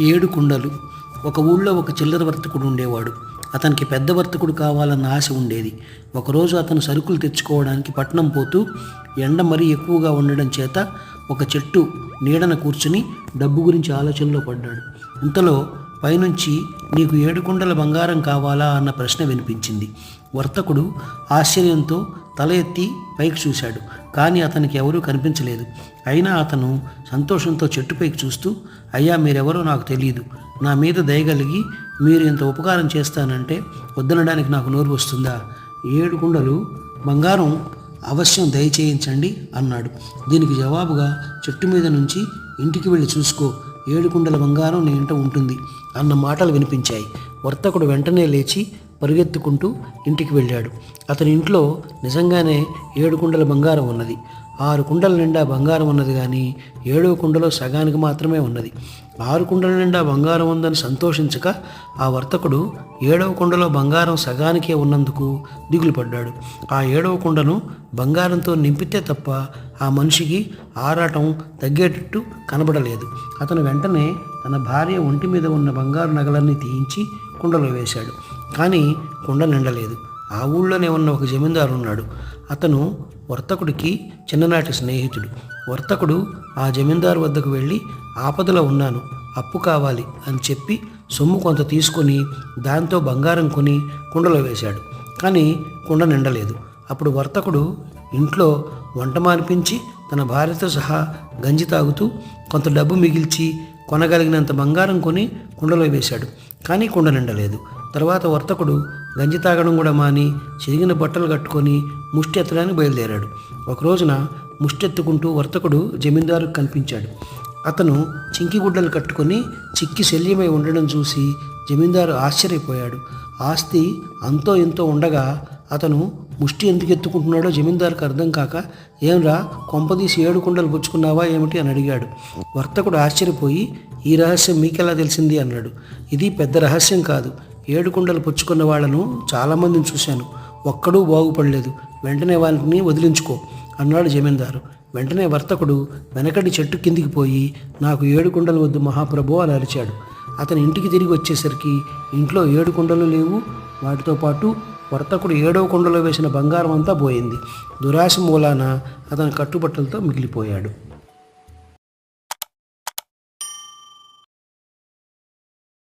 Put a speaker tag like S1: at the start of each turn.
S1: ఏడు కుండలు. ఒక ఊళ్ళో ఒక చిల్లర వర్తకుడు ఉండేవాడు. అతనికి పెద్ద వర్తకుడు కావాలన్న ఆశ ఉండేది. ఒకరోజు అతను సరుకులు తెచ్చుకోవడానికి పట్నం పోతూ ఎండ మరీ ఎక్కువగా ఉండడం చేత ఒక చెట్టు నీడన కూర్చుని డబ్బు గురించి ఆలోచనలో పడ్డాడు. ఇంతలో పైనుంచి నీకు ఏడు కుండల బంగారం కావాలా అన్న ప్రశ్న వినిపించింది. వర్తకుడు ఆశ్చర్యంతో తల ఎత్తి పైకి చూశాడు. కానీ అతనికి ఎవరూ కనిపించలేదు. అయినా అతను సంతోషంతో చెట్టుపైకి చూస్తూ అయ్యా మీరెవరో నాకు తెలియదు నా మీద దయగలిగి మీరు ఇంత ఉపకారం చేస్తానంటే వద్దనడానికి నాకు నోరు వస్తుందా? ఏడు కుండలు బంగారం అవశ్యం దయచేయించండి అన్నాడు. దీనికి జవాబుగా చెట్టు మీద నుంచి ఇంటికి వెళ్ళి చూసుకో. ఏడు కుండల బంగారం నీ ఇంట ఉంటుంది అన్న మాటలు వినిపించాయి. వర్తకుడు వెంటనే లేచి పరిగెత్తుకుంటూ ఇంటికి వెళ్ళాడు. అతని ఇంట్లో నిజంగానే ఏడు కుండల బంగారం ఉన్నది. ఆరు కుండల నిండా బంగారం ఉన్నది కానీ ఏడవ కుండలో సగానికి మాత్రమే ఉన్నది. ఆరు కుండల నిండా బంగారం ఉందని సంతోషించక ఆ వర్తకుడు ఏడవ కుండలో బంగారం సగానికే ఉన్నందుకు దిగులు పడ్డాడు. ఆ ఏడవ కుండను బంగారంతో నింపితే తప్ప ఆ మనిషికి ఆరాటం తగ్గేటట్టు కనబడలేదు. అతను వెంటనే తన భార్య ఒంటి మీద ఉన్న బంగారు నగలన్నీ తీయించి కుండలో వేశాడు. కానీ కుండ నిండలేదు. ఆ ఊళ్ళోనే ఉన్న ఒక జమీందారు ఉన్నాడు. అతను వర్తకుడికి చిన్ననాటి స్నేహితుడు. వర్తకుడు ఆ జమీందారు వద్దకు వెళ్ళి ఆపదలో ఉన్నాను. అప్పు కావాలి అని చెప్పి సొమ్ము కొంత తీసుకొని దాంతో బంగారం కొని కుండలో వేశాడు. కానీ కుండ నిండలేదు. అప్పుడు వర్తకుడు ఇంట్లో వంట మానిపించి తన భార్యతో సహా గంజి తాగుతూ కొంత డబ్బు మిగిల్చి కొనగలిగినంత బంగారం కొని కుండలో వేశాడు. కానీ కుండ నిండలేదు. తర్వాత వర్తకుడు గంజి తాగడం కూడా మాని చిరిగిన బట్టలు కట్టుకొని ముష్టి ఎత్తడానికి బయలుదేరాడు. ఒక రోజున ముష్టెత్తుకుంటూ వర్తకుడు జమీందారుకు కనిపించాడు. అతను చింకి గుడ్డలు కట్టుకొని చిక్కి శల్యమై ఉండడం చూసి జమీందారు ఆశ్చర్యపోయాడు. ఆస్తి అంతో ఎంతో ఉండగా అతను ముష్టి ఎందుకు ఎత్తుకుంటున్నాడో జమీందారుకు అర్థం కాక ఏంరా కొంపదీసి ఏడు కుండలు పుచ్చుకున్నావా ఏమిటి? అని అడిగాడు. వర్తకుడు ఆశ్చర్యపోయి ఈ రహస్యం మీకెలా తెలిసింది? అన్నాడు. ఇది పెద్ద రహస్యం కాదు. ఏడు కుండలు పుచ్చుకున్న వాళ్ళను చాలామందిని చూశాను. ఒక్కడూ బాగుపడలేదు. వెంటనే వాళ్ళని వదిలించుకో అన్నాడు జమీందారు. వెంటనే వర్తకుడు వెనకటి చెట్టు కిందికి పోయి నాకు ఏడు కుండలు వద్దు మహాప్రభు అని అరిచాడు. అతని ఇంటికి తిరిగి వచ్చేసరికి ఇంట్లో ఏడు కుండలు లేవు. వాటితో పాటు వర్తకుడు ఏడవ కుండలో వేసిన బంగారం అంతా పోయింది. దురాశ మూలాన అతని కట్టుబట్టలతో మిగిలిపోయాడు.